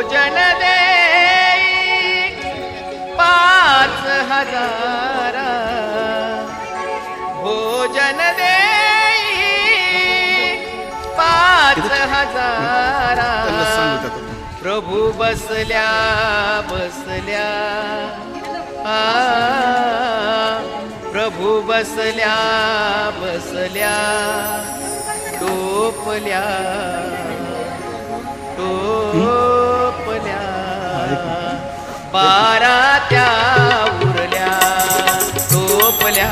भोजन दे पाच हजार. भोजन दे पाच हजार. प्रभू बसल्या बसल्या. आ प्रभू बसल्या बसल्या. टोपल्या. बारा त्या उरल्या टोपल्या